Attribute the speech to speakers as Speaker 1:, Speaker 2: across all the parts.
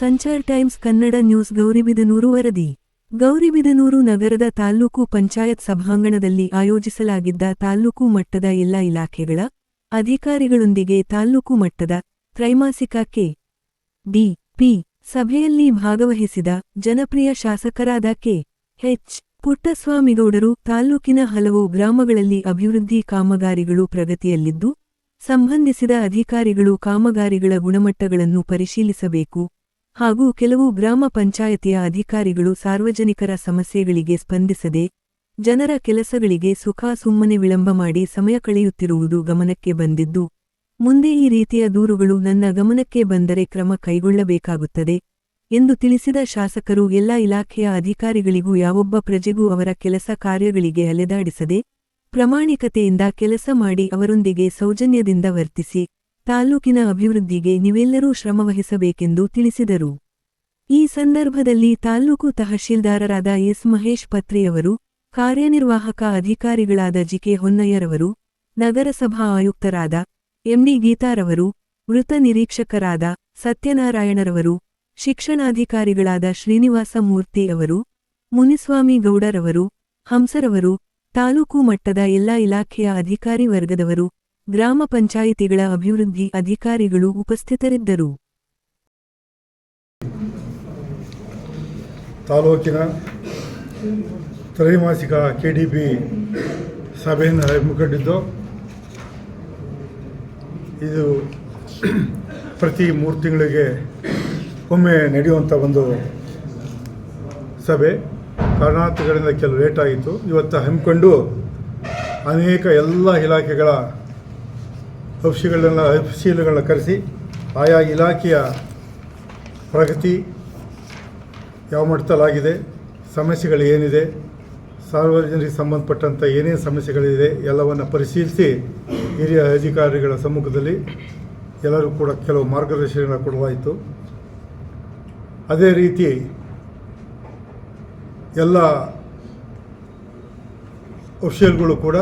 Speaker 1: Sanchar times Kannada news Gauribidanur ವರದಿ. ಗೌರಿಬಿದನೂರು ನಗರದ ತಾಲ್ಲೂಕು ಪಂಚಾಯತ್ ಸಭಾಂಗಣದಲ್ಲಿ ಆಯೋಜಿಸಲಾಗಿದ್ದ ತಾಲ್ಲೂಕು ಮಟ್ಟದ ಎಲ್ಲ ಇಲಾಖೆಗಳ ಅಧಿಕಾರಿಗಳೊಂದಿಗೆ ತಾಲ್ಲೂಕು ಮಟ್ಟದ ತ್ರೈಮಾಸಿಕ ಕೆ. ಡಿ. ಪಿ. ಸಭೆಯಲ್ಲಿ ಭಾಗವಹಿಸಿದ ಜನಪ್ರಿಯ ಶಾಸಕರಾದ ಕೆ. ಎಚ್. ಪುಟ್ಟಸ್ವಾಮಿಗೌಡರು ತಾಲ್ಲೂಕಿನ ಹಲವು ಗ್ರಾಮಗಳಲ್ಲಿ ಅಭಿವೃದ್ಧಿ ಕಾಮಗಾರಿಗಳು ಪ್ರಗತಿಯಲ್ಲಿದ್ದು, ಸಂಬಂಧಿಸಿದ ಅಧಿಕಾರಿಗಳು ಕಾಮಗಾರಿಗಳ ಗುಣಮಟ್ಟಗಳನ್ನು ಪರಿಶೀಲಿಸಬೇಕು ಹಾಗೂ ಕೆಲವು ಗ್ರಾಮ ಪಂಚಾಯತಿಯ ಅಧಿಕಾರಿಗಳು ಸಾರ್ವಜನಿಕರ ಸಮಸ್ಯೆಗಳಿಗೆ ಸ್ಪಂದಿಸದೆ, ಜನರ ಕೆಲಸಗಳಿಗೆ ಸುಖ ಸುಮ್ಮನೆ ವಿಳಂಬ ಮಾಡಿ ಸಮಯ ಕಳೆಯುತ್ತಿರುವುದು ಗಮನಕ್ಕೆ ಬಂದಿದ್ದು, ಮುಂದೆ ಈ ರೀತಿಯ ದೂರುಗಳು ನನ್ನ ಗಮನಕ್ಕೆ ಬಂದರೆ ಕ್ರಮ ಕೈಗೊಳ್ಳಬೇಕಾಗುತ್ತದೆ ಎಂದು ತಿಳಿಸಿದ ಶಾಸಕರು, ಎಲ್ಲ ಇಲಾಖೆಯ ಅಧಿಕಾರಿಗಳಿಗೂ ಯಾವೊಬ್ಬ ಪ್ರಜೆಗೂ ಅವರ ಕೆಲಸ ಕಾರ್ಯಗಳಿಗೆ ಅಲೆದಾಡಿಸದೆ, ಪ್ರಾಮಾಣಿಕತೆಯಿಂದ ಕೆಲಸ ಮಾಡಿ ಅವರೊಂದಿಗೆ ಸೌಜನ್ಯದಿಂದ ವರ್ತಿಸಿ ತಾಲ್ಲೂಕಿನ ಅಭಿವೃದ್ಧಿಗೆ ನೀವೆಲ್ಲರೂ ಶ್ರಮವಹಿಸಬೇಕೆಂದು ತಿಳಿಸಿದರು. ಈ ಸಂದರ್ಭದಲ್ಲಿ ತಾಲ್ಲೂಕು ತಹಶೀಲ್ದಾರರಾದ ಎಸ್ ಮಹೇಶ್ ಪತ್ರಿಯವರು, ಕಾರ್ಯನಿರ್ವಾಹಕ ಅಧಿಕಾರಿಗಳಾದ ಜಿಕೆ ಹೊನ್ನಯ್ಯರವರು, ನಗರಸಭಾ ಆಯುಕ್ತರಾದ ಎಂಡಿ ಗೀತಾರವರು ಮೃತ ನಿರೀಕ್ಷಕರಾದ ಸತ್ಯನಾರಾಯಣರವರು, ಶಿಕ್ಷಣಾಧಿಕಾರಿಗಳಾದ ಶ್ರೀನಿವಾಸ ಮೂರ್ತಿ ಅವರು, ಮುನಿಸ್ವಾಮಿ ಗೌಡರವರು, ಹಂಸರವರು, ತಾಲೂಕು ಮಟ್ಟದ ಎಲ್ಲಾ ಇಲಾಖೆಯ ಅಧಿಕಾರಿ ವರ್ಗದವರು ಗ್ರಾಮ ಪಂಚಾಯಿತಿಗಳ ಅಭಿವೃದ್ಧಿ ಅಧಿಕಾರಿಗಳು ಉಪಸ್ಥಿತರಿದ್ದರು.
Speaker 2: ತಾಲೂಕಿನ ತ್ರೈಮಾಸಿಕ ಕೆ ಡಿ ಬಿ ಸಭೆಯನ್ನು ಹಮ್ಮಿಕೊಂಡಿದ್ದು ಇದು ಪ್ರತಿ ಮೂರು ತಿಂಗಳಿಗೆ ಒಮ್ಮೆ ನಡೆಯುವಂಥ ಒಂದು ಸಭೆ. ಕರ್ನಾಟಕಗಳಿಂದ ಕೆಲವು ಲೇಟ್ ಆಗಿತ್ತು. ಇವತ್ತು ಹಮ್ಮಿಕೊಂಡು ಅನೇಕ ಎಲ್ಲ ಇಲಾಖೆಗಳ ಅಫ್ಸಿಗಳನ್ನ ಅಫ್ಸೀಲುಗಳನ್ನ ಕರೆಸಿ, ಆಯಾ ಇಲಾಖೆಯ ಪ್ರಗತಿ ಯಾವ ಮಟ್ಟದಲ್ಲಾಗಿದೆ ಸಮಸ್ಯೆಗಳು ಏನಿದೆ, ಸಾರ್ವಜನಿಕರಿಗೆ ಸಂಬಂಧಪಟ್ಟಂಥ ಏನೇನು ಸಮಸ್ಯೆಗಳಿದೆ, ಎಲ್ಲವನ್ನು ಪರಿಶೀಲಿಸಿ ಹಿರಿಯ ಅಧಿಕಾರಿಗಳ ಸಮ್ಮುಖದಲ್ಲಿ ಎಲ್ಲರೂ ಕೂಡ ಕೆಲವು ಮಾರ್ಗದರ್ಶನ ಕೊಡಲಾಯಿತು. ಅದೇ ರೀತಿ ಎಲ್ಲ ಅಫಿಷಿಯಲ್ಗಳು ಕೂಡ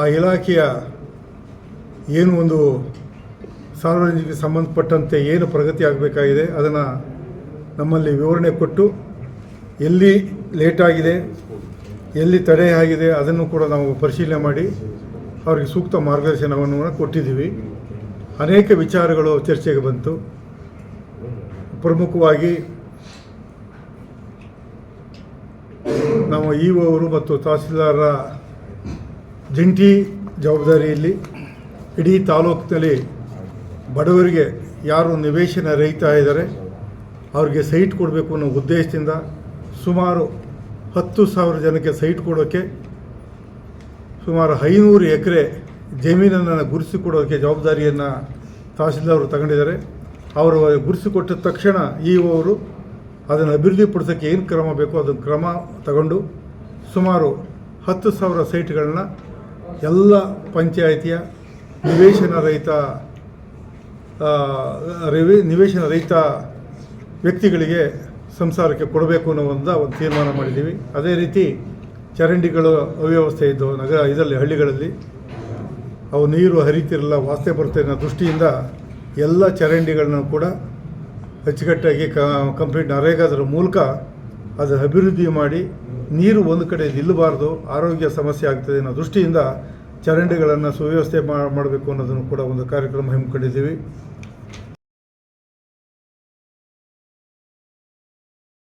Speaker 2: ಆ ಇಲಾಖೆಯ ಏನು ಒಂದು ಸಾರ್ವಜನಿಕ ಸಂಬಂಧಪಟ್ಟಂತೆ ಏನು ಪ್ರಗತಿ ಆಗಬೇಕಾಗಿದೆ ಅದನ್ನು ನಮ್ಮಲ್ಲಿ ವಿವರಣೆ ಕೊಟ್ಟು ಎಲ್ಲಿ ಲೇಟಾಗಿದೆ ಎಲ್ಲಿ ತಡೆ ಆಗಿದೆ ಅದನ್ನು ಕೂಡ ನಾವು ಪರಿಶೀಲನೆ ಮಾಡಿ ಅವರಿಗೆ ಸೂಕ್ತ ಮಾರ್ಗದರ್ಶನವನ್ನು ಕೊಟ್ಟಿದ್ದೀವಿ. ಅನೇಕ ವಿಚಾರಗಳು ಚರ್ಚೆಗೆ ಬಂತು. ಪ್ರಮುಖವಾಗಿ ನಮ್ಮ ಇ ಅವರು ಮತ್ತು ತಹಸೀಲ್ದಾರರ ಜಂಟಿ ಜವಾಬ್ದಾರಿಯಲ್ಲಿ ಇಡೀ ತಾಲೂಕಿನಲ್ಲಿ ಬಡವರಿಗೆ ಯಾರು ನಿವೇಶನ ರೈತ ಇದ್ದಾರೆ, ಅವ್ರಿಗೆ ಸೈಟ್ ಕೊಡಬೇಕು ಅನ್ನೋ ಉದ್ದೇಶದಿಂದ ಸುಮಾರು ಹತ್ತು ಸಾವಿರ ಜನಕ್ಕೆ ಸೈಟ್ ಕೊಡೋಕ್ಕೆ ಸುಮಾರು ಐನೂರು ಎಕರೆ ಜಮೀನನ್ನು ಗುರುಸಿಕೊಡೋಕ್ಕೆ ಜವಾಬ್ದಾರಿಯನ್ನು ತಹಸೀಲ್ದಾರರು ತಗೊಂಡಿದ್ದಾರೆ. ಅವರು ಗುರುತಿಸಿಕೊಟ್ಟ ತಕ್ಷಣ ಇ ಅವರು ಅದನ್ನು ಅಭಿವೃದ್ಧಿಪಡಿಸೋಕ್ಕೆ ಏನು ಕ್ರಮ ಬೇಕೋ ಅದನ್ನು ಕ್ರಮ ತಗೊಂಡು ಸುಮಾರು ಹತ್ತು ಸಾವಿರ ಸೈಟ್ಗಳನ್ನ ಎಲ್ಲ ಪಂಚಾಯಿತಿಯ ನಿವೇಶನ ರಹಿತ ರಿವಿ ನಿವೇಶನ ರಹಿತ ವ್ಯಕ್ತಿಗಳಿಗೆ ಸಂಸಾರಕ್ಕೆ ಕೊಡಬೇಕು ಅನ್ನೋ ಒಂದು ಒಂದು ತೀರ್ಮಾನ ಮಾಡಿದ್ದೀವಿ. ಅದೇ ರೀತಿ ಚರಂಡಿಗಳು ಅವ್ಯವಸ್ಥೆ ಇದ್ದವು ನಗರ, ಇದರಲ್ಲಿ ಹಳ್ಳಿಗಳಲ್ಲಿ ಅವು ನೀರು ಹರಿತಿರಲ್ಲ ವಾಸನೆ ಬರುತ್ತೆ ಅನ್ನೋ ದೃಷ್ಟಿಯಿಂದ ಎಲ್ಲ ಚರಂಡಿಗಳನ್ನು ಕೂಡ ಅಚ್ಚುಕಟ್ಟಾಗಿ ಕಂಪ್ಲೀಟ್ ನರೇಗಾದ್ರ ಮೂಲಕ ಅದು ಅಭಿವೃದ್ಧಿ ಮಾಡಿ ನೀರು ಒಂದು ಕಡೆ ನಿಲ್ಲಬಾರ್ದು, ಆರೋಗ್ಯ ಸಮಸ್ಯೆ ಆಗ್ತದೆ ಅನ್ನೋ ದೃಷ್ಟಿಯಿಂದ ಚರಂಡಿಗಳನ್ನು ಸುವ್ಯವಸ್ಥೆ ಮಾಡಬೇಕು ಅನ್ನೋದನ್ನು ಕೂಡ ಒಂದು ಕಾರ್ಯಕ್ರಮ ಹಮ್ಮಿಕೊಂಡಿದ್ದೀವಿ